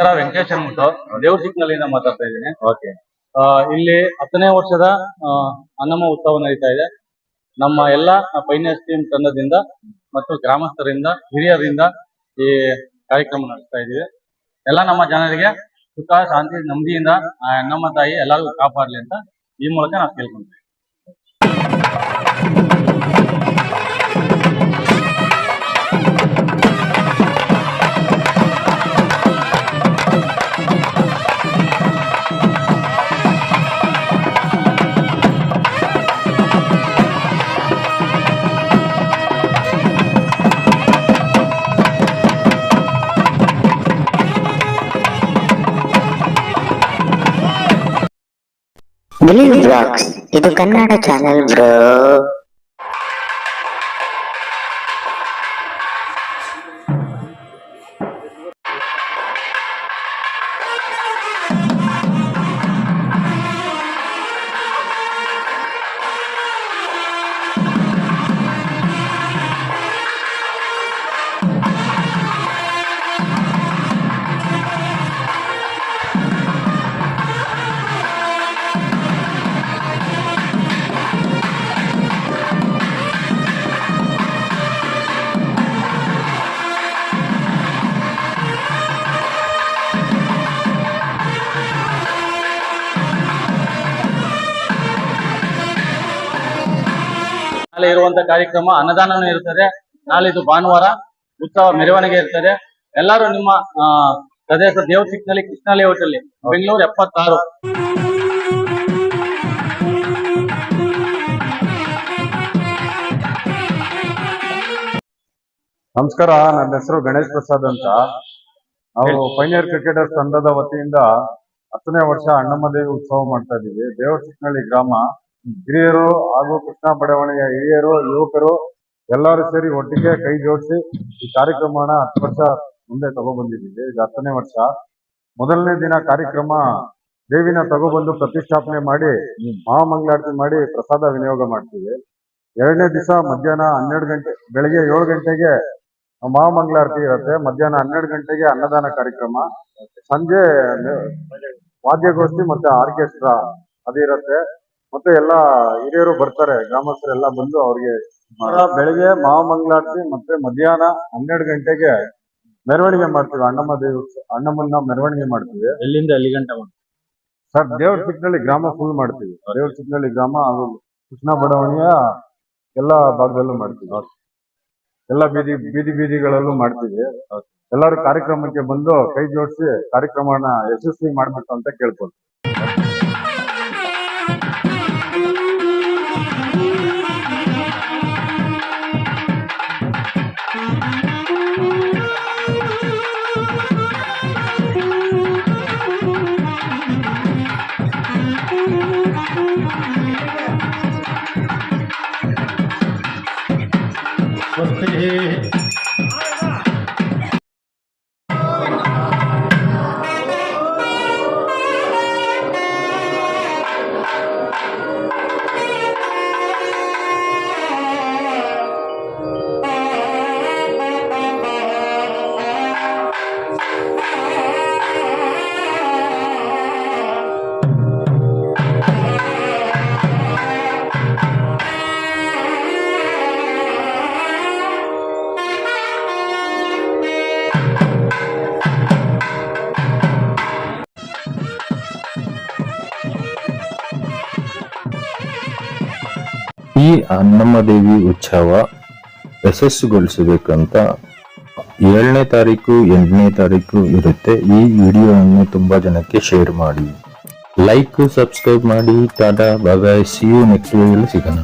ನಮಸ್ಕಾರ ವೆಂಕಟೇಶ್ ಅಂದ್ಬಿಟ್ಟು ದೇವ್ರ ಮಾತಾಡ್ತಾ ಇದ್ದೀನಿ. ಓಕೆ ಇಲ್ಲಿ ಹತ್ತನೇ ವರ್ಷದ ಅನ್ನಮ್ಮ ಅನ್ನಮ ಉತ್ಸವ ನಡೀತಾ ಇದೆ. ನಮ್ಮ ಎಲ್ಲ ಫೈನಾನ್ಸ್ ಟೀಮ್ ತಂಡದಿಂದ ಮತ್ತು ಗ್ರಾಮಸ್ಥರಿಂದ ಹಿರಿಯರಿಂದ ಈ ಕಾರ್ಯಕ್ರಮ ನಡೆಸ್ತಾ ಇದ್ದೀವಿ. ಎಲ್ಲ ನಮ್ಮ ಜನರಿಗೆ ಸುಖ ಶಾಂತಿ ನೆಮ್ಮದಿಯಿಂದ ಆ ಅಣ್ಣಮ್ಮ ತಾಯಿ ಎಲ್ಲರಿಗೂ ಕಾಪಾಡಲಿ ಅಂತ ಈ ಮೂಲಕ ನಾವು ಕೇಳ್ಕೊಂತೀವಿ ಬಿಲೀವ್ ಬ್ಲಾಗ್ಸ್ ಇದು ಕನ್ನಡ ಚಾನೆಲ್ ಬ್ರೋ ನಾಳೆ ಇರುವಂತ ಕಾರ್ಯಕ್ರಮ ಅನ್ನದಾನನೂ ಇರ್ತದೆ. ನಾಳೆ ಇದು ಭಾನುವಾರ ಉತ್ಸವ ಮೆರವಣಿಗೆ ಇರ್ತದೆ. ಎಲ್ಲರೂ ನಿಮ್ಮ ಪ್ರದೇಶ ದೇವಸಿಕ್ನಲ್ಲಿ ಕೃಷ್ಣ ಲೇಔಟ್ ಅಲ್ಲಿ ಬೆಂಗಳೂರು ಎಪ್ಪತ್ತಾರು. ನಮಸ್ಕಾರ ನನ್ನ ಹೆಸರು ಗಣೇಶ್ ಪ್ರಸಾದ್ ಅಂತ. ನಾವು ಫೈನಲ್ ಕ್ರಿಕೆಟರ್ಸ್ ತಂಡದ ವತಿಯಿಂದ ಹತ್ತನೇ ವರ್ಷ ಅಣ್ಣಮ್ಮ ದೇವಿ ಉತ್ಸವ ಮಾಡ್ತಾ ಇದ್ದೀವಿ. ದೇವಚಿಕ್ಕನಹಳ್ಳಿ ಗ್ರಾಮ ಹಿರಿಯರು ಹಾಗೂ ಕೃಷ್ಣ ಬಡಾವಣೆಯ ಹಿರಿಯರು, ಯುವಕರು ಎಲ್ಲರೂ ಸೇರಿ ಒಟ್ಟಿಗೆ ಕೈ ಜೋಡಿಸಿ ಈ ಕಾರ್ಯಕ್ರಮನ ಹತ್ತು ವರ್ಷ ಮುಂದೆ ತಗೊಬಂದಿದ್ದೀವಿ, ಇದು ಹತ್ತನೇ ವರ್ಷ. ಮೊದಲನೇ ದಿನ ಕಾರ್ಯಕ್ರಮ ದೇವಿನ ತಗೊಬಂದು ಪ್ರತಿಷ್ಠಾಪನೆ ಮಾಡಿ, ಮಹಾಮಂಗಳಾರತಿ ಮಾಡಿ, ಪ್ರಸಾದ ವಿನಿಯೋಗ ಮಾಡ್ತೀವಿ. ಎರಡನೇ ದಿವಸ ಮಧ್ಯಾಹ್ನ ಹನ್ನೆರಡು ಗಂಟೆ, ಬೆಳಗ್ಗೆ ಏಳು ಗಂಟೆಗೆ ಮಹಾಮಂಗಳಾರತಿ ಇರುತ್ತೆ. ಮಧ್ಯಾಹ್ನ ಹನ್ನೆರಡು ಗಂಟೆಗೆ ಅನ್ನದಾನ ಕಾರ್ಯಕ್ರಮ. ಸಂಜೆ ವಾದ್ಯಗೋಷ್ಠಿ ಮತ್ತೆ ಆರ್ಕೆಸ್ಟ್ರಾ ಅದಿರುತ್ತೆ ಮತ್ತೆ ಎಲ್ಲ ಹಿರಿಯರು ಬರ್ತಾರೆ ಗ್ರಾಮಸ್ಥರೆಲ್ಲ ಬಂದು ಅವ್ರಿಗೆ ಬೆಳಿಗ್ಗೆ ಮಹಾಮಂಗಳಾರತಿ ಮತ್ತೆ ಮಧ್ಯಾಹ್ನ ಹನ್ನೆರಡು ಗಂಟೆಗೆ ಮೆರವಣಿಗೆ ಮಾಡ್ತೀವಿ. ಅಣ್ಣಮ್ಮ ದೇವಿ ಅಣ್ಣಮ್ಮನ ಅಣ್ಣಮ್ಮನ್ನ ಮೆರವಣಿಗೆ ಮಾಡ್ತೀವಿ. ಎಲ್ಲಿಂದ ಎಲ್ಲಿ ಗಂಟೆ ಸರ್ ದೇವ್ರ ಚಿಕ್ಕನಳ್ಳಿ ಗ್ರಾಮ ಫುಲ್ ಮಾಡ್ತೀವಿ. ದೇವ್ರ ಚಿಕ್ಕನಳ್ಳಿ ಗ್ರಾಮ ಹಾಗೂ ಕೃಷ್ಣ ಬಡಾವಣೆಯ ಎಲ್ಲ ಭಾಗದಲ್ಲೂ ಮಾಡ್ತೀವಿ. ಎಲ್ಲ ಬೀದಿ ಬೀದಿ ಬೀದಿಗಳಲ್ಲೂ ಮಾಡ್ತೀವಿ. ಎಲ್ಲರೂ ಕಾರ್ಯಕ್ರಮಕ್ಕೆ ಬಂದು ಕೈ ಜೋಡಿಸಿ ಕಾರ್ಯಕ್ರಮನ ಯಶಸ್ವಿ ಮಾಡ್ಬೇಕು ಅಂತ ಕೇಳ್ಕೊಳ್ತೀವಿ. ಈ ಅನ್ನಮ್ಮ ದೇವಿ ಉತ್ಸವ ಯಶಸ್ಸುಗೊಳಿಸಬೇಕಂತ ಏಳನೇ ತಾರೀಕು, ಎಂಟನೇ ತಾರೀಕು ಇರುತ್ತೆ. ಈ ವಿಡಿಯೋವನ್ನು ತುಂಬಾ ಜನಕ್ಕೆ ಶೇರ್ ಮಾಡಿ. ಲೈಕ್ ಸಬ್ಸ್ಕ್ರೈಬ್ ಮಾಡಿ. Tata bye see you next ವಿಡಿಯೋಲಿ ಸಿಗೋಣ.